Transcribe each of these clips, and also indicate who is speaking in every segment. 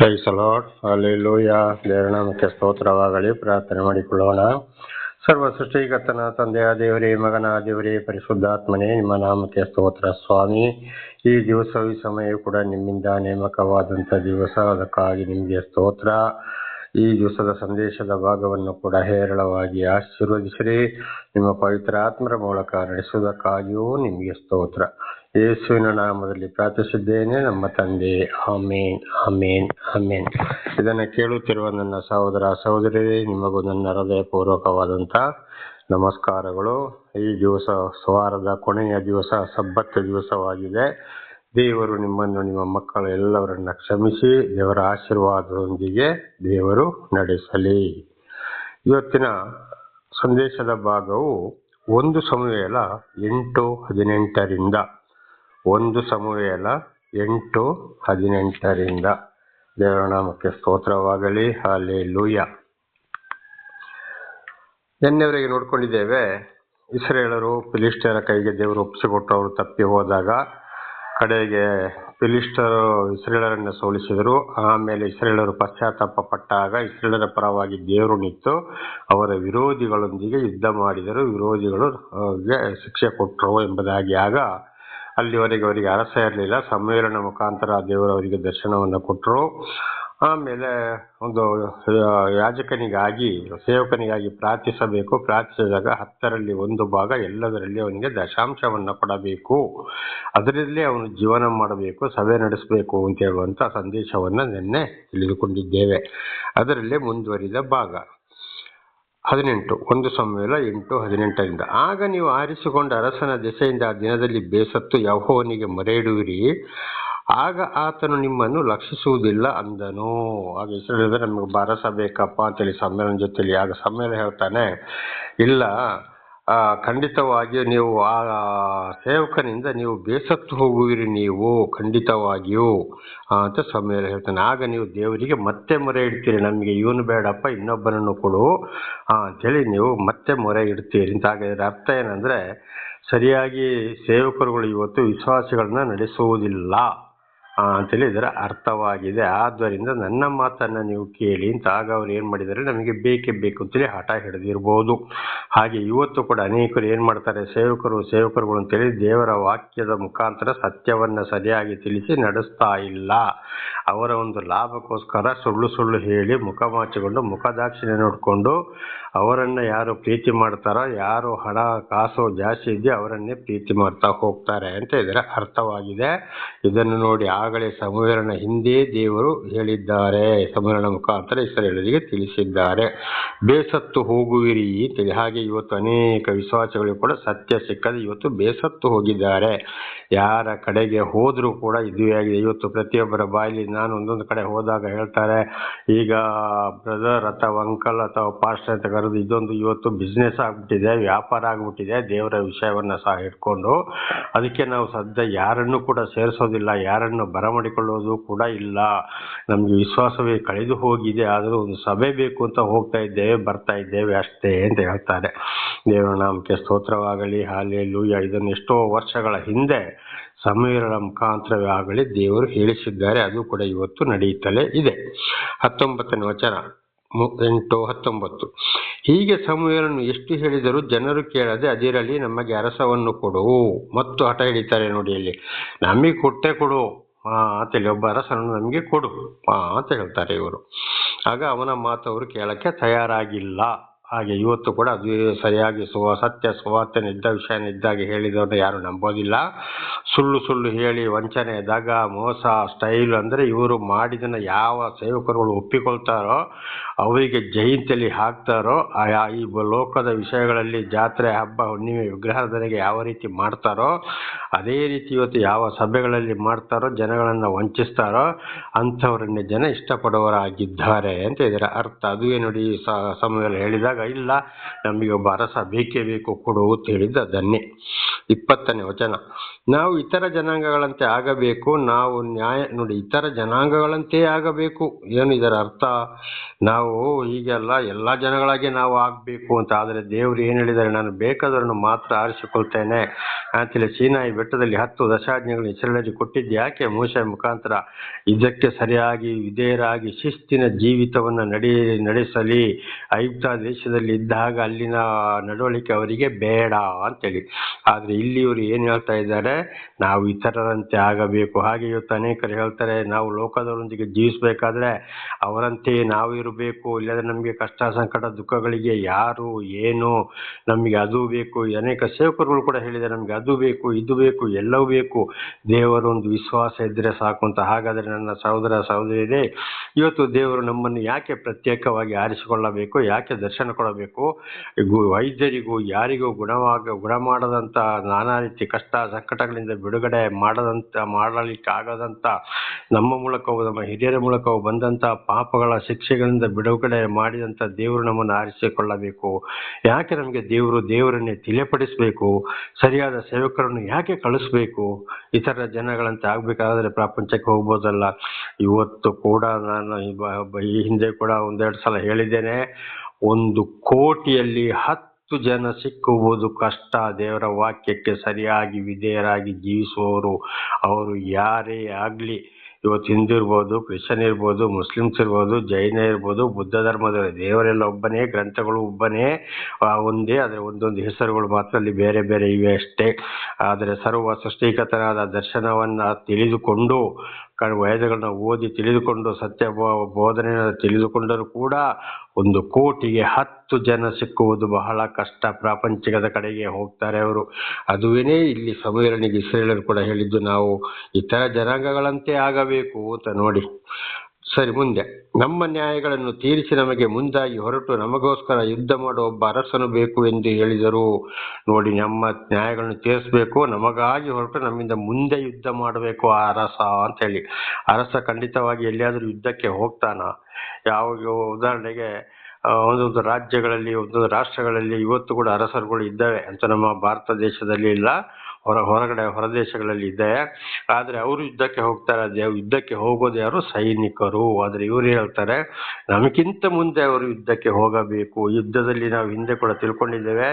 Speaker 1: Price lord ದೇವರ ದೇವನಾಮಕ್ಕೆ ಸ್ತೋತ್ರವಾಗಲಿ. ಪ್ರಾರ್ಥನೆ ಮಾಡಿಕೊಳ್ಳೋಣ. ಸರ್ವ ಸೃಷ್ಟಿಗತನ ತಂದೆಯ ದೇವರೇ, ಮಗನ ದೇವರೇ, ಪರಿಶುದ್ಧಾತ್ಮನೇ, ನಿಮ್ಮ ನಾಮಕ್ಕೆ ಸ್ತೋತ್ರ ಸ್ವಾಮಿ. ಈ ದಿವಸ ಈ ಸಮಯ ಕೂಡ ನಿಮ್ಮಿಂದ ನೇಮಕವಾದಂಥ ದಿವಸ. ಅದಕ್ಕಾಗಿ ನಿಮಗೆ ಸ್ತೋತ್ರ. ಈ ದಿವಸದ ಸಂದೇಶದ ಭಾಗವನ್ನು ಕೂಡ ಹೇರಳವಾಗಿ ಆಶೀರ್ವದಿಸಿರಿ. ನಿಮ್ಮ ಪವಿತ್ರ ಆತ್ಮರ ಮೂಲಕ ನಡೆಸುವುದಕ್ಕಾಗಿಯೂ ನಿಮಗೆ ಸ್ತೋತ್ರ. ಯೇಸುವಿನ ನಾಮದಲ್ಲಿ ಪ್ರಾರ್ಥಿಸಿದ್ದೇನೆ. ನಮ್ಮ ತಂದೆ, ಆಮೇನ್ ಆಮೇನ್ ಆಮೇನ್. ಇದನ್ನು ಕೇಳುತ್ತಿರುವ ನನ್ನ ಸಹೋದರ ಸಹೋದರಿ ನಿಮಗೂ ನನ್ನ ಹೃದಯಪೂರ್ವಕವಾದಂಥ ನಮಸ್ಕಾರಗಳು. ಈ ದಿವಸ ಸವಾರದ ಕೊನೆಯ ದಿವಸ ಸಬ್ಬತ್ತ ದಿವಸವಾಗಿದೆ. ದೇವರು ನಿಮ್ಮನ್ನು, ನಿಮ್ಮ ಮಕ್ಕಳು ಎಲ್ಲವರನ್ನ ಕ್ಷಮಿಸಿ, ದೇವರ ಆಶೀರ್ವಾದದೊಂದಿಗೆ ದೇವರು ನಡೆಸಲಿ. ಇವತ್ತಿನ ಸಂದೇಶದ ಭಾಗವು ಒಂದು ಸಮುವೇಲ ಎಂಟು ಹದಿನೆಂಟರಿಂದ ಒಂದು ಸಮುವೇಲ ಎಂಟು ಹದಿನೆಂಟರಿಂದ. ದೇವರ ನಾಮಕ್ಕೆ ಸ್ತೋತ್ರವಾಗಲಿ. ಹಾಲೆ ಲೂಯ ನಿನ್ನೆವರೆಗೆ ನೋಡ್ಕೊಂಡಿದ್ದೇವೆ, ಇಸ್ರೇಲರು ಫಿಲಿಸ್ಟರ ಕೈಗೆ ದೇವರು ಒಪ್ಪಿಸಿಕೊಟ್ಟು ಅವರು ತಪ್ಪಿ ಹೋದಾಗ ಕಡೆಗೆ ಫಿಲಿಸ್ಟರು ಇಸ್ರೇಲರನ್ನು ಸೋಲಿಸಿದರು. ಆಮೇಲೆ ಇಸ್ರೇಲರು ಪಶ್ಚಾತ್ತಾಪ ಪಟ್ಟಾಗ ಇಸ್ರೇಲರ ಪರವಾಗಿ ದೇವರು ನಿಂತು ಅವರ ವಿರೋಧಿಗಳೊಂದಿಗೆ ಯುದ್ಧ ಮಾಡಿದರು. ವಿರೋಧಿಗಳು ಶಿಕ್ಷೆ ಕೊಟ್ಟರು ಎಂಬುದಾಗಿ ಆಗ ಅಲ್ಲಿವರೆಗೆ ಅವರಿಗೆ ಅರಸ ಇರಲಿಲ್ಲ. ಸಮ್ಮೇಳನ ಮುಖಾಂತರ ದೇವರು ಅವರಿಗೆ ದರ್ಶನವನ್ನು ಕೊಟ್ಟರು. ಆಮೇಲೆ ಒಂದು ಯಾಜಕನಿಗಾಗಿ, ಸೇವಕನಿಗಾಗಿ ಪ್ರಾರ್ಥಿಸಬೇಕು. ಪ್ರಾರ್ಥಿಸಿದಾಗ ಹತ್ತರಲ್ಲಿ ಒಂದು ಭಾಗ, ಎಲ್ಲದರಲ್ಲಿ ಅವನಿಗೆ ದಶಾಂಶವನ್ನು ಕೊಡಬೇಕು. ಅದರಲ್ಲೇ ಅವನು ಜೀವನ ಮಾಡಬೇಕು, ಸಭೆ ನಡೆಸಬೇಕು ಅಂತ ಹೇಳುವಂಥ ಸಂದೇಶವನ್ನು ನಿನ್ನೆ ತಿಳಿದುಕೊಂಡಿದ್ದೇವೆ. ಅದರಲ್ಲೇ ಮುಂದುವರಿದ ಭಾಗ. ಹದಿನೆಂಟು, ಒಂದು ಸಂವೇಲ ಎಂಟು, ಹದಿನೆಂಟರಿಂದ. ಆಗ ನೀವು ಆರಿಸಿಕೊಂಡ ಅರಸನ ದೆಸೆಯಿಂದ ಆ ದಿನದಲ್ಲಿ ಬೇಸತ್ತು ಯಹೋವನಿಗೆ ಮೊರೆ ಇಡುವಿರಿ ಆಗ ಆತನು ನಿಮ್ಮನ್ನು ಲಕ್ಷಿಸುವುದಿಲ್ಲ ಅಂದನು. ಆಗ ಹೆಸರು ನಮಗೆ ಬಾರಸ ಬೇಕಪ್ಪ ಅಂತೇಳಿ ಸಮ್ಮೇಳನ ಜೊತೆಲಿ ಆಗ ಸಮ್ಮೇಳನ ಹೇಳ್ತಾನೆ, ಇಲ್ಲ ಖಂಡಿತವಾಗಿಯೂ ನೀವು ಆ ಸೇವಕನಿಂದ ನೀವು ಬೇಸತ್ತು ಹೋಗುವಿರಿ ನೀವು, ಖಂಡಿತವಾಗಿಯೂ. ಅಂತ ಸ್ವಾಮಿ ಹೇಳ್ತಾನೆ. ಆಗ ನೀವು ದೇವರಿಗೆ ಮತ್ತೆ ಮೊರೆ ಇಡ್ತೀರಿ. ನಮಗೆ ಇವನು ಬೇಡಪ್ಪ, ಇನ್ನೊಬ್ಬನನ್ನು ಕೊಡು. ಅಂತೇಳಿ ನೀವು ಮತ್ತೆ ಮೊರೆ ಇಡ್ತೀರಿ. ಅಂತ ಹಾಗೆ ಇದರ ಅರ್ಥ ಏನಂದರೆ, ಸರಿಯಾಗಿ ಸೇವಕರುಗಳು ಇವತ್ತು ವಿಶ್ವಾಸಗಳನ್ನ ನಡೆಸುವುದಿಲ್ಲ. ಆ, ಅಂತೇಳಿ ಇದರ ಅರ್ಥವಾಗಿದೆ. ಆದ್ದರಿಂದ ನನ್ನ ಮಾತನ್ನ ನೀವು ಕೇಳಿ ಅಂತ ಆಗ ಅವ್ರು ಏನು ಮಾಡಿದ್ದಾರೆ ನಮಗೆ ಬೇಕೇ ಬೇಕು ಅಂತೇಳಿ ಹಠ ಹಿಡಿದಿರ್ಬೋದು. ಹಾಗೆ ಇವತ್ತು ಕೂಡ ಅನೇಕರು ಏನು ಮಾಡ್ತಾರೆ ಸೇವಕರು ಸೇವಕರುಗಳು ಅಂತೇಳಿ ದೇವರ ವಾಕ್ಯದ ಮುಖಾಂತರ ಸತ್ಯವನ್ನ ಸರಿಯಾಗಿ ತಿಳಿಸಿ ನಡೆಸ್ತಾ ಇಲ್ಲ. ಅವರ ಒಂದು ಲಾಭಕ್ಕೋಸ್ಕರ ಸುಳ್ಳು ಸುಳ್ಳು ಹೇಳಿ ಮುಖ ಮಾಚಿಕೊಂಡು ಮುಖದಾಕ್ಷಿಣ್ಯ ನೋಡಿಕೊಂಡು ಅವರನ್ನು ಯಾರು ಪ್ರೀತಿ ಮಾಡ್ತಾರೋ, ಯಾರು ಹಣ, ಕಾಸು ಜಾಸ್ತಿ ಇದೆಯೋ ಅವರನ್ನೇ ಪ್ರೀತಿ ಮಾಡ್ತಾ ಹೋಗ್ತಾರೆ ಅಂತ ಇದರ ಅರ್ಥವಾಗಿದೆ. ಇದನ್ನು ನೋಡಿ ಆಗಲೇ ಸಮುದ್ರನ ಹಿಂದೆ ದೇವರು ಹೇಳಿದ್ದಾರೆ. ಸಮುದ್ರನ ಮುಖಾಂತರ ಇಸ್ರೇಲರಿಗೆ ತಿಳಿಸಿದ್ದಾರೆ. ಬೇಸತ್ತು ಹೋಗುವಿರಿ ಅಂತೇಳಿ ಹಾಗೆ ಇವತ್ತು ಅನೇಕ ವಿಶ್ವಾಸಗಳು ಕೂಡ ಸತ್ಯ ಸಿಕ್ಕದೆ ಇವತ್ತು ಬೇಸತ್ತು ಹೋಗಿದ್ದಾರೆ. ಯಾರ ಕಡೆಗೆ ಹೋದರೂ ಕೂಡ ಇದುವೇ ಆಗಿದೆ. ಇವತ್ತು ಪ್ರತಿಯೊಬ್ಬರ ಬಾಯಲ್ಲಿ ನಾನು ಒಂದೊಂದು ಕಡೆ ಹೋದಾಗ ಹೇಳ್ತಾರೆ, ಈಗ ಬ್ರದರ್ ಅಥವಾ ಅಂಕಲ್ ಅಥವಾ ಪಾಸ್ಟರ್ ಅಂತ ಕರೆದು ಇದೊಂದು ಇವತ್ತು ಬಿಸ್ನೆಸ್ ಆಗ್ಬಿಟ್ಟಿದೆ, ವ್ಯಾಪಾರ ಆಗ್ಬಿಟ್ಟಿದೆ, ದೇವರ ವಿಷಯವನ್ನು ಸಹ ಇಟ್ಕೊಂಡು, ಅದಕ್ಕೆ ನಾವು ಸದ್ಯ ಯಾರನ್ನು ಕೂಡ ಸೇರಿಸೋದಿಲ್ಲ, ಯಾರನ್ನು ಬರಮಾಡಿಕೊಳ್ಳೋದು ಕೂಡ ಇಲ್ಲ. ನಮಗೆ ವಿಶ್ವಾಸವೇ ಕಳೆದು ಹೋಗಿದೆ, ಆದರೂ ಒಂದು ಸಭೆ ಬೇಕು ಅಂತ ಹೋಗ್ತಾ ಇದ್ದೇವೆ, ಬರ್ತಾ ಇದ್ದೇವೆ ಅಷ್ಟೇ ಅಂತ ಹೇಳ್ತಾರೆ. ದೇವರ ನಾಮಕ್ಕೆ ಸ್ತೋತ್ರವಾಗಲಿ ಹಾಲೆ ಲೂಯ್ಯ ಇದನ್ನು ಎಷ್ಟೋ ವರ್ಷಗಳ ಹಿಂದೆ ಸಮೀರರ ಮುಖಾಂತರವೇ ಆಗಲಿ ದೇವರು ಹೇಳಿಸಿದ್ದಾರೆ. ಅದು ಕೂಡ ಇವತ್ತು ನಡೆಯುತ್ತಲೇ ಇದೆ. ಹತ್ತೊಂಬತ್ತನೇ ವಚನ ಎಂಟು, ಹತ್ತೊಂಬತ್ತು. ಹೀಗೆ ಸಮೂಹವನ್ನು ಎಷ್ಟು ಹೇಳಿದರೂ ಜನರು ಕೇಳದೆ ಅದಿರಲಿ ನಮಗೆ ಅರಸವನ್ನು ಕೊಡು. ಮತ್ತು ಹಠ ಹಿಡಿತಾರೆ ನೋಡಿ ಇಲ್ಲಿ. ನಮಗೆ ಕೊಟ್ಟೆ ಕೊಡು. ಅಂತೇಳಿ ಒಬ್ಬ ಅರಸನನ್ನು ನಮಗೆ ಕೊಡು. ಅಂತ ಹೇಳ್ತಾರೆ ಇವರು. ಆಗ ಅವನ ಮಾತು ಅವರು ಕೇಳಕ್ಕೆ ತಯಾರಾಗಿಲ್ಲ. ಹಾಗೆ ಇವತ್ತು ಕೂಡ ಅದು ಸರಿಯಾಗಿ ಸುವ ಸತ್ಯ ಸುವಾರ್ತೆ ಇದ್ದ ವಿಷಯ ಇದ್ದಾಗ ಹೇಳಿದವ್ರನ್ನ ಯಾರು ನಂಬೋದಿಲ್ಲ. ಸುಳ್ಳು ಸುಳ್ಳು ಹೇಳಿ ವಂಚನೆ, ದಗ, ಮೋಸ ಸ್ಟೈಲ್ ಅಂದರೆ ಇವರು ಮಾಡಿದನ್ನು ಯಾವ ಸೇವಕರುಗಳು ಒಪ್ಪಿಕೊಳ್ತಾರೋ, ಅವರಿಗೆ ಜಯಂತಿಯಲ್ಲಿ ಹಾಕ್ತಾರೋ, ಆ ಈ ಲೋಕದ ವಿಷಯಗಳಲ್ಲಿ ಜಾತ್ರೆ, ಹಬ್ಬ, ಹುಣ್ಣಿಮೆ ವಿಗ್ರಹದವರೆಗೆ ಯಾವ ರೀತಿ ಮಾಡ್ತಾರೋ, ಅದೇ ರೀತಿ ಇವತ್ತು ಯಾವ ಸಭೆಗಳಲ್ಲಿ ಮಾಡ್ತಾರೋ, ಜನಗಳನ್ನು ವಂಚಿಸ್ತಾರೋ, ಅಂಥವರನ್ನೇ ಜನ ಇಷ್ಟಪಡುವರಾಗಿದ್ದಾರೆ ಅಂತ ಇದರ ಅರ್ಥ. ಅದುವೇ ನೋಡಿ ಸಮಯದಲ್ಲಿ ಹೇಳಿದಾಗ ಇಲ್ಲ. ನಮಗೆ ಒಬ್ಬ ಅರಸ ಬೇಕೇ ಬೇಕು ಕೊಡು ಅಂತ ಹೇಳಿದ್ದ ಅದನ್ನೇ. ಇಪ್ಪತ್ತನೇ ವಚನ. ನಾವು ಇತರ ಜನಾಂಗಗಳಂತೆ ಆಗಬೇಕು. ನಾವು ನ್ಯಾಯ, ನೋಡಿ, ಇತರ ಜನಾಂಗಗಳಂತೆ ಆಗಬೇಕು. ಏನು ಇದರ ಅರ್ಥ? ನಾವು ಹೀಗೆಲ್ಲ ಎಲ್ಲ ಜನಗಳಾಗಿ ನಾವು ಆಗಬೇಕು ಅಂತ. ಆದರೆ ದೇವರು ಏನು ಹೇಳಿದ್ದಾರೆ? ನಾನು ಬೇಕಾದವರನ್ನು ಮಾತ್ರ ಆರಿಸಿಕೊಳ್ತೇನೆ ಅಂತೇಳಿ ಸೀನಾಯಿ ಬೆಟ್ಟದಲ್ಲಿ ಹತ್ತು ದಶಾಜ್ಞೆಗಳನ್ನು ಹೆಸರಿನಲ್ಲಿ ಕೊಟ್ಟಿದ್ದು ಯಾಕೆ? ಮೂಸೆ ಮುಖಾಂತರ. ಇದಕ್ಕೆ ಸರಿಯಾಗಿ ವಿಧೇಯರಾಗಿ ಶಿಸ್ತಿನ ಜೀವಿತವನ್ನು ನಡೆ ನಡೆಸಲಿ. ಐಗುಪ್ತ ದೇಶದಲ್ಲಿ ಇದ್ದಾಗ ಅಲ್ಲಿನ ನಡವಳಿಕೆ ಅವರಿಗೆ ಬೇಡ ಅಂತೇಳಿ. ಆದರೆ ಇಲ್ಲಿ ಇವರು ಏನು ಹೇಳ್ತಾ ಇದ್ದಾರೆ, ನಾವು ಇತರರಂತೆ ಆಗಬೇಕು. ಹಾಗೆ ಇವತ್ತು ಅನೇಕರು ಹೇಳ್ತಾರೆ, ನಾವು ಲೋಕದವರೊಂದಿಗೆ ಜೀವಿಸಬೇಕಾದ್ರೆ ಅವರಂತೆಯೇ ನಾವು ಇರಬೇಕು. ಇಲ್ಲದ್ರೆ ನಮಗೆ ಕಷ್ಟ, ಸಂಕಟ, ದುಃಖಗಳಿಗೆ ಯಾರು, ಏನು, ನಮಗೆ ಅದು ಬೇಕು. ಅನೇಕ ಸೇವಕರುಗಳು ಕೂಡ ಹೇಳಿದ್ದಾರೆ, ನಮಗೆ ಅದು ಬೇಕು, ಇದು ಬೇಕು, ಎಲ್ಲವೂ ಬೇಕು. ದೇವರೊಂದು ವಿಶ್ವಾಸ ಇದ್ದರೆ ಸಾಕು ಅಂತ. ಹಾಗಾದರೆ ನನ್ನ ಸಹೋದರ, ಸಹೋದರಿಯರೇ, ಇವತ್ತು ದೇವರು ನಮ್ಮನ್ನು ಯಾಕೆ ಪ್ರತ್ಯೇಕವಾಗಿ ಆರಿಸಿಕೊಳ್ಳಬೇಕು, ಯಾಕೆ ದರ್ಶನ ಕೊಡಬೇಕು ಗು- ವೈದ್ಯರಿಗೂ ಯಾರಿಗೂ ಗುಣವಾಗ ಗುಣ ಮಾಡದಂತ ನಾನಾ ರೀತಿ ಕಷ್ಟ, ಸಂಕಟಗಳಿಂದ ಬಿಡುಗಡೆ ಮಾಡದಂಥ ಮಾಡಲಿಕ್ಕೆ ಆಗದಂತ ನಮ್ಮ ಮೂಲಕವೂ, ನಮ್ಮ ಹಿರಿಯರ ಮೂಲಕವೂ ಬಂದಂಥ ಪಾಪಗಳ ಶಿಕ್ಷೆಗಳಿಂದ ಬಿಡುಗಡೆ ಮಾಡಿದಂಥ ದೇವರು ನಮ್ಮನ್ನು ಆರಿಸಿಕೊಳ್ಳಬೇಕು. ಯಾಕೆ ನಮಗೆ ದೇವರು ದೇವರನ್ನೇ ತಿಳಿಯಪಡಿಸಬೇಕು? ಸರಿಯಾದ ಸೇವಕರನ್ನು ಯಾಕೆ ಕಳಿಸ್ಬೇಕು? ಇತರ ಜನಗಳಂತೆ ಆಗ್ಬೇಕಾದ್ರೆ ಪ್ರಪಂಚಕ್ಕೆ ಹೋಗ್ಬೋದಲ್ಲ. ಇವತ್ತು ಕೂಡ ನಾನು ಈ ಹಿಂದೆ ಕೂಡ ಒಂದೆರಡು ಸಲ ಹೇಳಿದ್ದೇನೆ. ಒಂದು ಕೋಟಿಯಲ್ಲಿ ಹತ್ತು ಜನ ಸಿಕ್ಕುವುದು ಕಷ್ಟ. ದೇವರ ವಾಕ್ಯಕ್ಕೆ ಸರಿಯಾಗಿ ವಿಧೇಯರಾಗಿ ಜೀವಿಸುವವರು ಅವರು ಯಾರೇ ಆಗಲಿ. ಇವತ್ತು ಹಿಂದೂ ಇರ್ಬೋದು, ಕ್ರಿಶ್ಚಿಯನ್ ಇರ್ಬೋದು, ಮುಸ್ಲಿಮ್ಸ್ ಇರ್ಬೋದು, ಜೈನ ಇರ್ಬೋದು, ಬುದ್ಧ ಧರ್ಮದ ದೇವರೆಲ್ಲ ಒಬ್ಬನೇ, ಗ್ರಂಥಗಳು ಒಬ್ಬನೇ ಒಂದೇ, ಆದರೆ ಒಂದೊಂದು ಹೆಸರುಗಳು ಮಾತ್ರ ಅಲ್ಲಿ ಬೇರೆ ಬೇರೆ ಇವೆ ಅಷ್ಟೇ. ಆದರೆ ಸರ್ವ ಸೃಷ್ಟಿಕತನಾದ ದರ್ಶನವನ್ನು ತಿಳಿದುಕೊಂಡು ವೇದಗಳನ್ನ ಓದಿ ತಿಳಿದುಕೊಂಡು ಸತ್ಯ ಬೋಧನೆ ತಿಳಿದುಕೊಂಡರೂ ಕೂಡ ಒಂದು ಕೋಟಿಗೆ ಹತ್ತು ಜನ ಸಿಕ್ಕುವುದು ಬಹಳ ಕಷ್ಟ. ಪ್ರಾಪಂಚಿಕದ ಕಡೆಗೆ ಹೋಗ್ತಾರೆ ಅವರು. ಅದುವೇ ಇಲ್ಲಿ ಸಮೀರನಿಗೆ ಇಸ್ರೇಲರು ಕೂಡ ಹೇಳಿದ್ದು ನಾವು ಇತರ ಜನಾಂಗಗಳಂತೆ ಆಗಬೇಕು ಅಂತ ನೋಡಿ. ಸರಿ, ಮುಂದೆ. ನಮ್ಮ ನ್ಯಾಯಗಳನ್ನು ತೀರಿಸಿ ನಮಗೆ ಮುಂದಾಗಿ ಹೊರಟು ನಮಗೋಸ್ಕರ ಯುದ್ಧ ಮಾಡುವ ಒಬ್ಬ ಅರಸನು ಬೇಕು ಎಂದು ಹೇಳಿದರು ನೋಡಿ, ನಮ್ಮ ನ್ಯಾಯಗಳನ್ನು ತೀರಿಸಬೇಕು, ನಮಗಾಗಿ ಹೊರಟು ನಮ್ಮಿಂದ ಮುಂದೆ ಯುದ್ಧ ಮಾಡಬೇಕು ಆ ಅರಸ ಅಂತ ಹೇಳಿ. ಅರಸ ಖಂಡಿತವಾಗಿ ಎಲ್ಲಿಯಾದರೂ ಯುದ್ಧಕ್ಕೆ ಹೋಗ್ತಾನ? ಯಾವ ಉದಾಹರಣೆಗೆ ಒಂದೊಂದು ರಾಜ್ಯಗಳಲ್ಲಿ, ಒಂದೊಂದು ರಾಷ್ಟ್ರಗಳಲ್ಲಿ ಇವತ್ತು ಕೂಡ ಅರಸರುಗಳು ಇದ್ದಾವೆ ಅಂತ ನಮ್ಮ ಭಾರತ ದೇಶದಲ್ಲಿ ಇಲ್ಲ. ಹೊರ, ಹೊರಗಡೆ, ಹೊರದೇಶಗಳಲ್ಲಿ ಇದೆ. ಆದರೆ ಅವರು ಯುದ್ಧಕ್ಕೆ ಹೋಗ್ತಾರೆ. ಅದೇ ಯುದ್ಧಕ್ಕೆ ಹೋಗೋದು ಯಾರು? ಸೈನಿಕರು. ಆದರೆ ಇವರು ಹೇಳ್ತಾರೆ, ನಮಗಿಂತ ಮುಂದೆ ಅವರು ಯುದ್ಧಕ್ಕೆ ಹೋಗಬೇಕು. ಯುದ್ಧದಲ್ಲಿ ನಾವು ಹಿಂದೆ ಕೂಡ ತಿಳ್ಕೊಂಡಿದ್ದೇವೆ.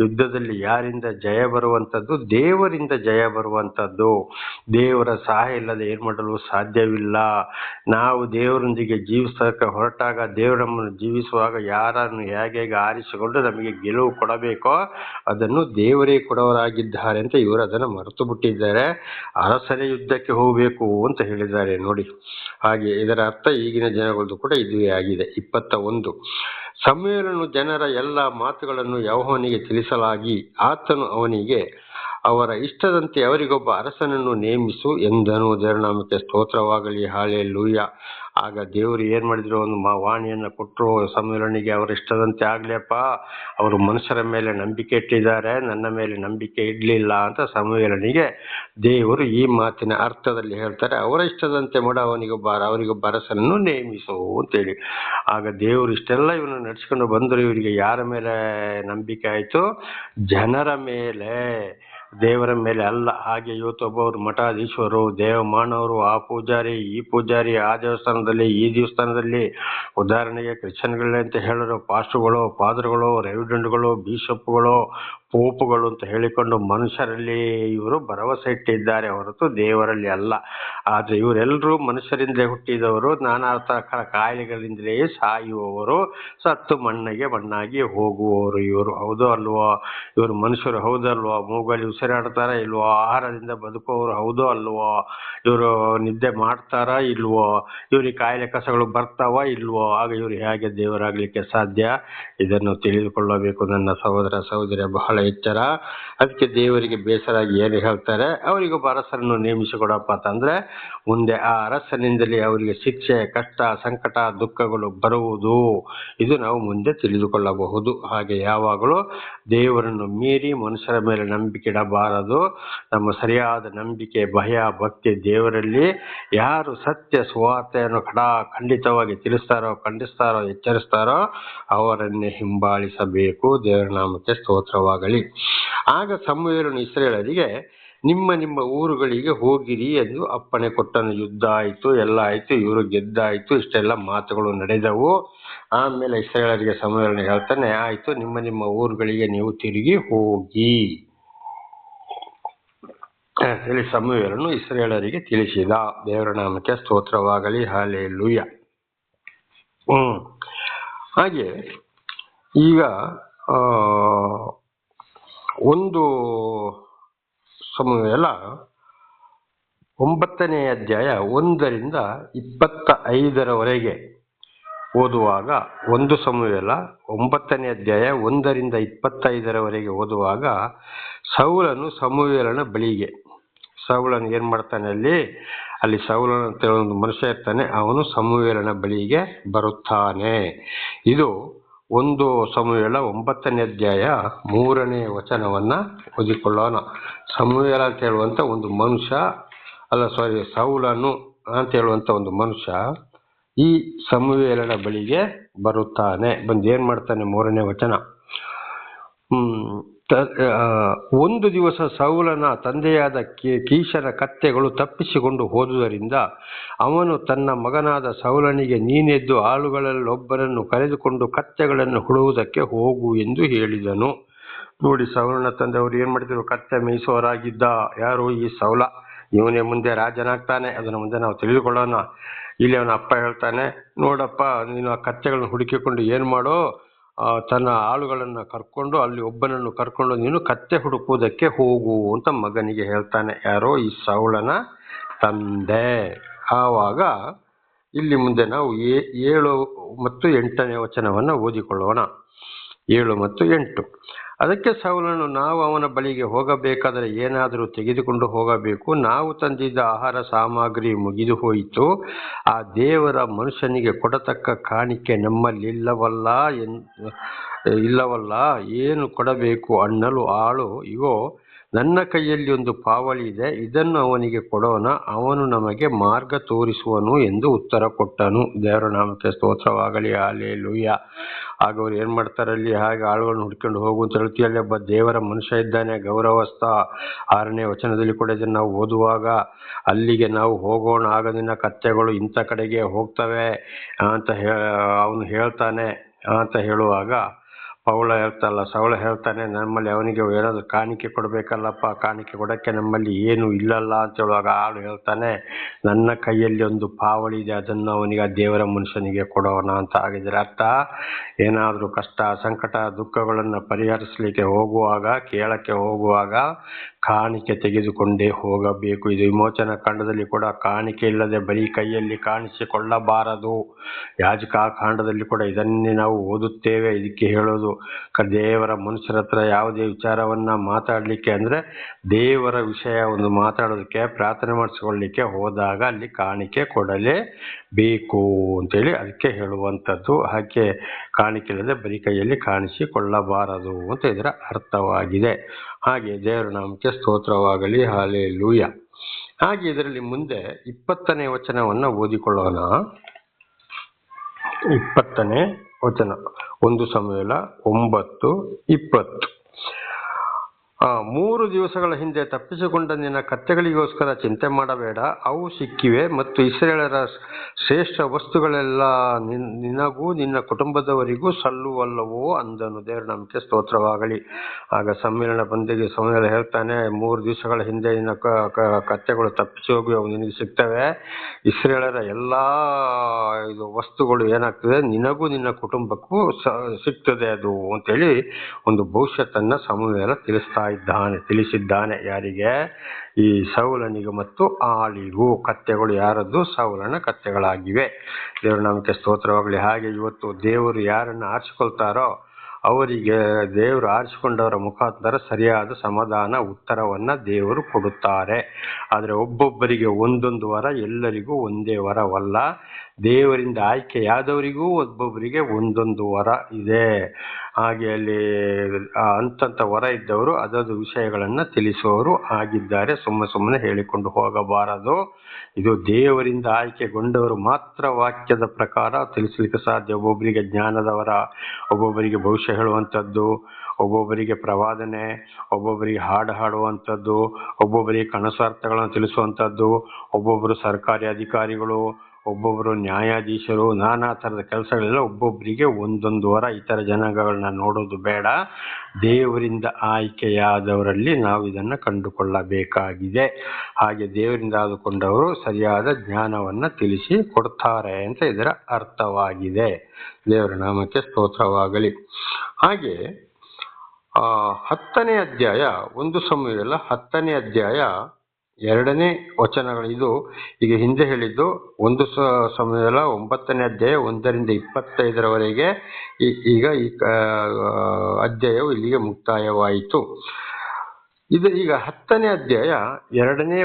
Speaker 1: ಯುದ್ಧದಲ್ಲಿ ಯಾರಿಂದ ಜಯ ಬರುವಂಥದ್ದು? ದೇವರಿಂದ ಜಯ ಬರುವಂಥದ್ದು. ದೇವರ ಸಹಾಯ ಇಲ್ಲದೆ ಏನು ಮಾಡಲು ಸಾಧ್ಯವಿಲ್ಲ. ನಾವು ದೇವರೊಂದಿಗೆ ಜೀವಿಸಕ್ಕೆ ಹೊರಟಾಗ ದೇವರು ನಮ್ಮನ್ನು ಜೀವಿಸುವಾಗ ಯಾರನ್ನು ಹೇಗೆ ಹೇಗೆ ಆರಿಸಿಕೊಂಡು ನಮಗೆ ಗೆಲುವು ಕೊಡಬೇಕೋ ಅದನ್ನು ದೇವರೇ ಕೊಡವರಾಗಿದ್ದಾರೆ ಅಂತ ಇವರು ಅದನ್ನು ಮರೆತು ಬಿಟ್ಟಿದ್ದಾರೆ. ಅರಸನೇ ಯುದ್ಧಕ್ಕೆ ಹೋಗಬೇಕು ಅಂತ ಹೇಳಿದ್ದಾರೆ ನೋಡಿ. ಹಾಗೆ ಇದರ ಅರ್ಥ ಈಗಿನ ಜನಗಳದ್ದು ಕೂಡ ಇದುವೇ ಆಗಿದೆ. ಇಪ್ಪತ್ತ ಒಂದು. ಸಮ್ಮೇಳನು ಜನರ ಎಲ್ಲ ಮಾತುಗಳನ್ನು ಯೌಹನಿಗೆ ತಿಳಿಸಲಾಗಿ ಆತನು ಅವನಿಗೆ ಅವರ ಇಷ್ಟದಂತೆ ಅವರಿಗೊಬ್ಬ ಅರಸನನ್ನು ನೇಮಿಸು ಎಂದನು. ಜರನಾಮಿಕೆ ಸ್ತೋತ್ರವಾಗಲಿ. ಹಾಳೆ ಲೂಯ ಆಗ ದೇವರು ಏನು ಮಾಡಿದ್ರು? ಒಂದು ಮಾ ವಾಣಿಯನ್ನ ಕೊಟ್ಟರು ಸಮ್ಮೇಳನಿಗೆ ಅವರ ಇಷ್ಟದಂತೆ ಆಗ್ಲಿಯಪ್ಪ, ಅವರು ಮನುಷ್ಯರ ಮೇಲೆ ನಂಬಿಕೆ ಇಟ್ಟಿದ್ದಾರೆ, ನನ್ನ ಮೇಲೆ ನಂಬಿಕೆ ಇಡಲಿಲ್ಲ ಅಂತ ಸಮ್ಮೇಳನಿಗೆ ದೇವರು ಈ ಮಾತಿನ ಅರ್ಥದಲ್ಲಿ ಹೇಳ್ತಾರೆ, ಅವರ ಇಷ್ಟದಂತೆ ಮಾಡ, ಅವನಿಗೊಬ್ಬ, ಅವರಿಗೊಬ್ಬ ಅರಸನನ್ನು ನೇಮಿಸು ಅಂತೇಳಿ. ಆಗ ದೇವರು ಇಷ್ಟೆಲ್ಲ ಇವನು ನಡ್ಸ್ಕೊಂಡು ಬಂದರು, ಇವರಿಗೆ ಯಾರ ಮೇಲೆ ನಂಬಿಕೆ ಆಯಿತು? ಜನರ ಮೇಲೆ. ದೇವರ ಮೇಲೆ ಅಲ್ಲ, ಹಾಗೆ ಇವತ್ತು ಒಬ್ಬವರು ಮಠಾಧೀಶರು ದೇವಮಾನವರು, ಆ ಪೂಜಾರಿ, ಈ ಪೂಜಾರಿ, ಆ ದೇವಸ್ಥಾನದಲ್ಲಿ, ಈ ದೇವಸ್ಥಾನದಲ್ಲಿ. ಉದಾಹರಣೆಗೆ ಕ್ರಿಶ್ಚಿಯನ್ಗಳೇ ಅಂತ ಹೇಳೋರು ಪಾಸ್ಟ್ರುಗಳು ಫಾದರ್ಗಳು ರೆವಿಡೆಂಟ್ಗಳು ಬಿಷಪ್ಗಳು ಪೋಪುಗಳು ಅಂತ ಹೇಳಿಕೊಂಡು ಮನುಷ್ಯರಲ್ಲಿ ಇವರು ಭರವಸೆ ಇಟ್ಟಿದ್ದಾರೆ ಹೊರತು ದೇವರಲ್ಲಿ ಅಲ್ಲ. ಆದರೆ ಇವರೆಲ್ಲರೂ ಮನುಷ್ಯರಿಂದಲೇ ಹುಟ್ಟಿದವರು, ನಾನಾ ತರಕಾರ ಕಾಯಿಲೆಗಳಿಂದಲೇ ಸಾಯುವವರು, ಸತ್ತು ಮಣ್ಣಿಗೆ ಮಣ್ಣಾಗಿ ಹೋಗುವವರು ಇವರು. ಹೌದೋ ಅಲ್ವೋ? ಇವರು ಮನುಷ್ಯರು ಹೌದಲ್ವೋ? ಮೂಗಲ್ಲಿ ಉಸಿರಾಡ್ತಾರ ಇಲ್ವೋ? ಆಹಾರದಿಂದ ಬದುಕುವವರು ಹೌದೋ ಅಲ್ವೋ? ಇವರು ನಿದ್ದೆ ಮಾಡ್ತಾರಾ ಇಲ್ವೋ? ಇವ್ರಿಗೆ ಕಾಯಿಲೆ ಕಸಗಳು ಬರ್ತಾವ ಇಲ್ವೋ? ಆಗ ಇವರು ಹೇಗೆ ದೇವರಾಗ್ಲಿಕ್ಕೆ ಸಾಧ್ಯ? ಇದನ್ನು ತಿಳಿದುಕೊಳ್ಳಬೇಕು ನನ್ನ ಸಹೋದರ ಸಹೋದರಿ ಬಹಳ ಬಹಳ ಎಚ್ಚರ. ಅದಕ್ಕೆ ದೇವರಿಗೆ ಬೇಸರಾಗಿ ಏನು ಹೇಳ್ತಾರೆ, ಅವರಿಗೊಬ್ಬ ಅರಸರನ್ನು ನೇಮಿಸಿಕೊಡಪ್ಪ ಅಂತಂದ್ರೆ, ಮುಂದೆ ಆ ಅರಸನಿಂದಲೇ ಅವರಿಗೆ ಶಿಕ್ಷೆ, ಕಷ್ಟ, ಸಂಕಟ, ದುಃಖಗಳು ಬರುವುದು. ಇದು ನಾವು ಮುಂದೆ ತಿಳಿದುಕೊಳ್ಳಬಹುದು. ಹಾಗೆ ಯಾವಾಗಲೂ ದೇವರನ್ನು ಮೀರಿ ಮನುಷ್ಯರ ಮೇಲೆ ನಂಬಿಕೆ ಇಡಬಾರದು. ನಮ್ಮ ಸರಿಯಾದ ನಂಬಿಕೆ, ಭಯ, ಭಕ್ತಿ ದೇವರಲ್ಲಿ ಯಾರು ಸತ್ಯ ಸುವಾರ್ತೆಯನ್ನು ಖಡಾ ಖಂಡಿತವಾಗಿ ತಿಳಿಸ್ತಾರೋ, ಖಂಡಿಸ್ತಾರೋ, ಎಚ್ಚರಿಸ್ತಾರೋ ಅವರನ್ನೇ ಹಿಂಬಾಲಿಸಬೇಕು. ದೇವರ ನಾಮಕ್ಕೆ ಸ್ತೋತ್ರವಾಗಲಿ. ಆಗ ಸಮುವೇಲನು ಇಸ್ರೇಲರಿಗೆ ನಿಮ್ಮ ನಿಮ್ಮ ಊರುಗಳಿಗೆ ಹೋಗಿರಿ ಎಂದು ಅಪ್ಪಣೆ ಕೊಟ್ಟನು. ಯುದ್ಧ ಆಯಿತು, ಎಲ್ಲ ಆಯಿತು, ಇವರು ಗೆದ್ದಾಯಿತು, ಇಷ್ಟೆಲ್ಲ ಮಾತುಗಳು ನಡೆದವು. ಆಮೇಲೆ ಇಸ್ರೇಲರಿಗೆ ಸಮುವೇಲನು ಹೇಳ್ತಾನೆ, ಆಯಿತು, ನಿಮ್ಮ ನಿಮ್ಮ ಊರುಗಳಿಗೆ ನೀವು ತಿರುಗಿ ಹೋಗಿ. ಹೇಳಿ ಸಮುವೇಲನು ಇಸ್ರೇಲರಿಗೆ ತಿಳಿಸಿದ. ದೇವರ ನಾಮಕ್ಕೆ ಸ್ತೋತ್ರವಾಗಲಿ ಹಾಲೆ ಲೂಯ ಹ್ಮ್. ಹಾಗೆ, ಈಗ ಒಂದು ಸಮುವೇಲ ಒಂಬತ್ತನೇ ಅಧ್ಯಾಯ ಒಂದರಿಂದ ಇಪ್ಪತ್ತ ಐದರವರೆಗೆ ಓದುವಾಗ ಒಂದು ಸಮುವೇಲ ಒಂಬತ್ತನೇ ಅಧ್ಯಾಯ ಒಂದರಿಂದ ಇಪ್ಪತ್ತೈದರವರೆಗೆ ಓದುವಾಗ ಸೌಲನು ಸಮುವೇಲನ ಬಳಿಗೆ. ಸೌಲನು ಏನು ಮಾಡ್ತಾನೆ ಅಲ್ಲಿ? ಅಲ್ಲಿ ಸೌಲನ ಅಂತ ಒಂದು ಮನುಷ್ಯ ಇರ್ತಾನೆ, ಅವನು ಸಮುವೇಲನ ಬಳಿಗೆ ಬರುತ್ತಾನೆ. ಇದು ಒಂದು ಸಮುವೇಲ ಒಂಬತ್ತನೇ ಅಧ್ಯಾಯ ಮೂರನೇ ವಚನವನ್ನ ಓದಿಕೊಳ್ಳೋಣ. ಸಮುವೇಲ ಅಂತ ಹೇಳುವಂತ ಒಂದು ಮನುಷ್ಯ, ಅಲ್ಲ ಸಾರಿ ಸೌಲನು ಅಂತ ಹೇಳುವಂತ ಒಂದು ಮನುಷ್ಯ ಈ ಸಮುವೇಲನ ಬಳಿಗೆ ಬರುತ್ತಾನೆ. ಬಂದು ಏನು ಮಾಡ್ತಾನೆ ಮೂರನೇ ವಚನ? ತ- ಒಂದು ದಿವಸ ಸೌಲನ ತಂದೆಯಾದ ಕೀ- ಕೀಶನ ಕತ್ತೆಗಳು ತಪ್ಪಿಸಿಕೊಂಡು ಹೋದುದರಿಂದ ಅವನು ತನ್ನ ಮಗನಾದ ಸೌಲನಿಗೆ ನೀನೆದ್ದು ಆಳುಗಳಲ್ಲೊಬ್ಬರನ್ನು ಕರೆದುಕೊಂಡು ಕತ್ತೆಗಳನ್ನು ಹುಡುವುದಕ್ಕೆ ಹೋಗು ಎಂದು ಹೇಳಿದನು. ನೋಡಿ ಸೌಲನ ತಂದೆಯವರು ಏನು ಮಾಡಿದರು ಕತ್ತೆ ಮೇಯಿಸುವವರಾಗಿದ್ದ ಯಾರು ಈ ಸೌಲ? ಇವನೇ ಮುಂದೆ ರಾಜನಾಗ್ತಾನೆ. ಅದನ್ನ ಮುಂದೆ ನಾವು ತಿಳಿದುಕೊಳ್ಳೋಣ. ಇಲ್ಲಿ ಅವನ ಅಪ್ಪ ಹೇಳ್ತಾನೆ, ನೋಡಪ್ಪ, ನೀನು ಆ ಕತ್ತೆಗಳನ್ನು ಹುಡುಕಿಕೊಂಡು ಏನ್ ಮಾಡೋ? ತನ್ನ ಆಳುಗಳನ್ನು ಕರ್ಕೊಂಡು ಅಲ್ಲಿ ಒಬ್ಬನನ್ನು ಕರ್ಕೊಂಡು ನೀನು ಕತ್ತೆ ಹುಡುಕುವುದಕ್ಕೆ ಹೋಗು ಅಂತ ಮಗನಿಗೆ ಹೇಳ್ತಾನೆ. ಯಾರೋ ಈ ಸೌಳನ ತಂದೆ. ಆವಾಗ ಇಲ್ಲಿ ಮುಂದೆ ನಾವು ಏಳು ಮತ್ತು ಎಂಟನೇ ವಚನವನ್ನು ಓದಿಕೊಳ್ಳೋಣ. ಏಳು ಮತ್ತು ಎಂಟು. ಅದಕ್ಕೆ ಸೌಲನು, ನಾವು ಅವನ ಬಳಿಗೆ ಹೋಗಬೇಕಾದರೆ ಏನಾದರೂ ತೆಗೆದುಕೊಂಡು ಹೋಗಬೇಕು. ನಾವು ತಂದಿದ್ದ ಆಹಾರ ಸಾಮಗ್ರಿ ಮುಗಿದು ಹೋಯಿತು. ಆ ದೇವರ ಮನುಷ್ಯನಿಗೆ ಕೊಡತಕ್ಕ ಕಾಣಿಕೆ ನಮ್ಮಲ್ಲಿಲ್ಲವಲ್ಲ ಎನ್, ಇಲ್ಲವಲ್ಲ? ಏನು ಕೊಡಬೇಕು ಅನ್ನಲು ಆಳು. ಇಗೋ ನನ್ನ ಕೈಯಲ್ಲಿ ಒಂದು ಪಾವಳಿ ಇದೆ, ಇದನ್ನು ಅವನಿಗೆ ಕೊಡೋಣ, ಅವನು ನಮಗೆ ಮಾರ್ಗ ತೋರಿಸುವನು ಎಂದು ಉತ್ತರ ಕೊಟ್ಟನು. ದೇವರ ನಾಮಕ್ಕೆ ಸ್ತೋತ್ರವಾಗಲಿ ಆಲೇ ಲೂಯ್ಯ ಆಗ ಅವ್ರು ಏನು ಮಾಡ್ತಾರೆ ಅಲ್ಲಿ? ಹಾಗೆ ಆಳುಗಳನ್ನು ಹುಡ್ಕೊಂಡು ಹೋಗು ಅಂತ ಹೇಳ್ತೀಯಲ್ಲಿ ಒಬ್ಬ ದೇವರ ಮನುಷ್ಯ ಇದ್ದಾನೆ, ಗೌರವಸ್ಥ. ಆರನೇ ವಚನದಲ್ಲಿ ಕೂಡ ಇದನ್ನು ನಾವು ಓದುವಾಗ, ಅಲ್ಲಿಗೆ ನಾವು ಹೋಗೋಣ, ಆಗ ನಿನ್ನ ಕತ್ತೆಗಳು ಇಂಥ ಕಡೆಗೆ ಹೋಗ್ತವೆ ಅಂತ ಅವನು ಹೇಳ್ತಾನೆ ಅಂತ ಹೇಳುವಾಗ ಪೌಳ ಹೇಳ್ತಲ್ಲ ಸೌಳ ಹೇಳ್ತಾನೆ, ನಮ್ಮಲ್ಲಿ ಅವನಿಗೆ ಏನಾದರೂ ಕಾಣಿಕೆ ಕೊಡಬೇಕಲ್ಲಪ್ಪ, ಕಾಣಿಕೆ ಕೊಡಕ್ಕೆ ನಮ್ಮಲ್ಲಿ ಏನು ಇಲ್ಲಲ್ಲ ಅಂತ ಹೇಳುವಾಗ ಆಳು ಹೇಳ್ತಾನೆ, ನನ್ನ ಕೈಯಲ್ಲಿ ಒಂದು ಪಾವಳಿ ಇದೆ, ಅದನ್ನು ಅವನಿಗೆ, ಆ ದೇವರ ಮನುಷ್ಯನಿಗೆ ಕೊಡೋಣ ಅಂತ ಆಗಿದ್ರೆ ಅರ್ಥ. ಏನಾದರೂ ಕಷ್ಟ, ಸಂಕಟ, ದುಃಖಗಳನ್ನು ಪರಿಹರಿಸಲಿಕ್ಕೆ ಹೋಗುವಾಗ, ಕೇಳಕ್ಕೆ ಹೋಗುವಾಗ ಕಾಣಿಕೆ ತೆಗೆದುಕೊಂಡೇ ಹೋಗಬೇಕು. ಇದು ವಿಮೋಚನ ಕಾಂಡದಲ್ಲಿ ಕೂಡ ಕಾಣಿಕೆ ಇಲ್ಲದೆ ಬರೀ ಕೈಯಲ್ಲಿ ಕಾಣಿಸಿಕೊಳ್ಳಬಾರದು. ಯಾಜಕ ಕಾಂಡದಲ್ಲಿ ಕೂಡ ಇದನ್ನೇ ನಾವು ಓದುತ್ತೇವೆ. ಇದಕ್ಕೆ ಹೇಳೋದು ದೇವರ ಮನುಷ್ಯರ ಹತ್ರ ಯಾವುದೇ ವಿಚಾರವನ್ನ ಮಾತಾಡಲಿಕ್ಕೆ ಅಂದ್ರೆ ದೇವರ ವಿಷಯ ಒಂದು ಮಾತಾಡೋದಕ್ಕೆ, ಪ್ರಾರ್ಥನೆ ಮಾಡಿಸ್ಕೊಳ್ಳಿಕ್ಕೆ ಹೋದಾಗ ಅಲ್ಲಿ ಕಾಣಿಕೆ ಕೊಡಲೇ ಬೇಕು ಅಂತೇಳಿ ಅದಕ್ಕೆ ಹೇಳುವಂಥದ್ದು. ಹಾಗೆ ಕಾಣಿಕೆ ಇಲ್ಲದೆ ಬರೀ ಕೈಯಲ್ಲಿ ಕಾಣಿಸಿಕೊಳ್ಳಬಾರದು ಅಂತ ಇದರ ಅರ್ಥವಾಗಿದೆ. ಹಾಗೆ ದೇವರ ನಾಮಕ್ಕೆ ಸ್ತೋತ್ರವಾಗಲಿ ಹಾಲೆ ಲೂಯ ಹಾಗೆ ಇದರಲ್ಲಿ ಮುಂದೆ ಇಪ್ಪತ್ತನೇ ವಚನವನ್ನ ಓದಿಕೊಳ್ಳೋಣ. ಇಪ್ಪತ್ತನೇ ವಚನ. ಒಂದು ಸಮಯಲ ಒಂಬತ್ತು ಇಪ್ಪತ್ತು. ಆ, ಮೂರು ದಿವಸಗಳ ಹಿಂದೆ ತಪ್ಪಿಸಿಕೊಂಡ ನಿನ್ನ ಕತ್ತೆಗಳಿಗೋಸ್ಕರ ಚಿಂತೆ ಮಾಡಬೇಡ. ಅವು ಸಿಕ್ಕಿವೆ ಮತ್ತು ಇಸ್ರೇಲರ ಶ್ರೇಷ್ಠ ವಸ್ತುಗಳೆಲ್ಲ ನಿನ್- ನಿನಗೂ ನಿನ್ನ ಕುಟುಂಬದವರಿಗೂ ಸಲ್ಲುವಲ್ಲವೋ ಅಂದನು. ದೇವರ ನಂಬಿಕೆ ಸ್ತೋತ್ರವಾಗಲಿ. ಆಗ ಸಮ್ಮೇಳನ ಬಂದಿಗೆ ಸಮ್ಮೇಳನ ಹೇಳ್ತಾನೆ ಮೂರು ದಿವಸಗಳ ಹಿಂದೆ ನಿನ್ನ ಕತ್ತೆಗಳು ತಪ್ಪಿಸಿ ಹೋಗಿ ಅವು ನಿನಗೆ ಸಿಗ್ತವೆ. ಇಸ್ರೇಲರ ಎಲ್ಲ ಇದು ವಸ್ತುಗಳು ಏನಾಗ್ತದೆ? ನಿನಗೂ ನಿನ್ನ ಕುಟುಂಬಕ್ಕೂ ಸಿಗ್ತದೆ ಅದು ಅಂತೇಳಿ ಒಂದು ಭವಿಷ್ಯತನ್ನ ಸಮುವೇಲ ತಿಳಿಸ್ತಾ ಇದ್ದಾನೆ, ತಿಳಿಸಿದ್ದಾನೆ ಯಾರಿಗೆ? ಈ ಸೌಲನಿಗೆ ಮತ್ತು ಆಳಿಗೂ ಕತ್ತೆಗಳು ಯಾರದ್ದು? ಸೌಲನ ಕತ್ತೆಗಳಾಗಿವೆ. ದೇವರ ನಮಗೆ ಸ್ತೋತ್ರವಾಗಲಿ. ಹಾಗೆ ಇವತ್ತು ದೇವರು ಯಾರನ್ನು ಆರಿಸಿಕೊಳ್ತಾರೋ ಅವರಿಗೆ ದೇವರು ಆರಿಸಿಕೊಂಡವರ ಮುಖಾಂತರ ಸರಿಯಾದ ಸಮಾಧಾನ, ಉತ್ತರವನ್ನು ದೇವರು ಕೊಡುತ್ತಾರೆ. ಆದರೆ ಒಬ್ಬೊಬ್ಬರಿಗೆ ಒಂದೊಂದು ವರ ಎಲ್ಲರಿಗೂ ಒಂದೇ ವರವಲ್ಲ. ದೇವರಿಂದ ಆಯ್ಕೆಯಾದವರಿಗೂ ಒಬ್ಬೊಬ್ಬರಿಗೆ ಒಂದೊಂದು ವರ ಇದೆ. ಹಾಗೆ ಅಲ್ಲಿ ಅಂತಂತ ವರ ಇದ್ದವರು ಅದದು ವಿಷಯಗಳನ್ನು ತಿಳಿಸುವವರು ಆಗಿದ್ದಾರೆ. ಸುಮ್ಮನೆ ಸುಮ್ಮನೆ ಹೇಳಿಕೊಂಡು ಹೋಗಬಾರದು. ಇದು ದೇವರಿಂದ ಆಯ್ಕೆಗೊಂಡವರು ಮಾತ್ರ ವಾಕ್ಯದ ಪ್ರಕಾರ ತಿಳಿಸಲಿಕ್ಕೆ ಸಾಧ್ಯ. ಒಬ್ಬೊಬ್ಬರಿಗೆ ಜ್ಞಾನದ ವರ, ಒಬ್ಬೊಬ್ಬರಿಗೆ ಭವಿಷ್ಯ ಹೇಳುವಂಥದ್ದು, ಒಬ್ಬೊಬ್ಬರಿಗೆ ಪ್ರವಾದನೆ, ಒಬ್ಬೊಬ್ಬರಿಗೆ ಹಾಡು ಹಾಡುವಂಥದ್ದು, ಒಬ್ಬೊಬ್ಬರಿಗೆ ಕನಸಾರ್ಥಗಳನ್ನು ತಿಳಿಸುವಂಥದ್ದು, ಒಬ್ಬೊಬ್ಬರು ಸರ್ಕಾರಿ ಅಧಿಕಾರಿಗಳು ಒಬ್ಬೊಬ್ಬರು ನ್ಯಾಯಾಧೀಶರು, ನಾನಾ ಥರದ ಕೆಲಸಗಳೆಲ್ಲ ಒಬ್ಬೊಬ್ಬರಿಗೆ ಒಂದೊಂದು ವರ ಇತರ ಜನಾಂಗಗಳನ್ನ ನೋಡೋದು ಬೇಡ. ದೇವರಿಂದ ಆಯ್ಕೆಯಾದವರಲ್ಲಿ ನಾವು ಇದನ್ನು ಕಂಡುಕೊಳ್ಳಬೇಕಾಗಿದೆ. ಹಾಗೆ ದೇವರಿಂದ ಆದುಕೊಂಡವರು ಸರಿಯಾದ ಜ್ಞಾನವನ್ನು ತಿಳಿಸಿ ಕೊಡ್ತಾರೆ ಅಂತ ಇದರ ಅರ್ಥವಾಗಿದೆ. ದೇವರ ನಾಮಕ್ಕೆ ಸ್ತೋತ್ರವಾಗಲಿ. ಹಾಗೆ ಹತ್ತನೇ ಅಧ್ಯಾಯ, ಒಂದು ಸಮಯಲ್ಲ ಹತ್ತನೇ ಅಧ್ಯಾಯ ಎರಡನೇ ವಚನಗಳು ಇದು. ಈಗ ಹಿಂದೆ ಹೇಳಿದ್ದು, ಒಂದು ಸಮಯದಲ್ಲ ಸಮಯದ ಒಂಬತ್ತನೇ ಅಧ್ಯಾಯ ಒಂದರಿಂದ ಇಪ್ಪತ್ತೈದರವರೆಗೆ ಈಗ ಈ ಅಧ್ಯಾಯವು ಇಲ್ಲಿಗೆ ಮುಕ್ತಾಯವಾಯಿತು. ಇದು ಈಗ ಹತ್ತನೇ ಅಧ್ಯಾಯ ಎರಡನೇ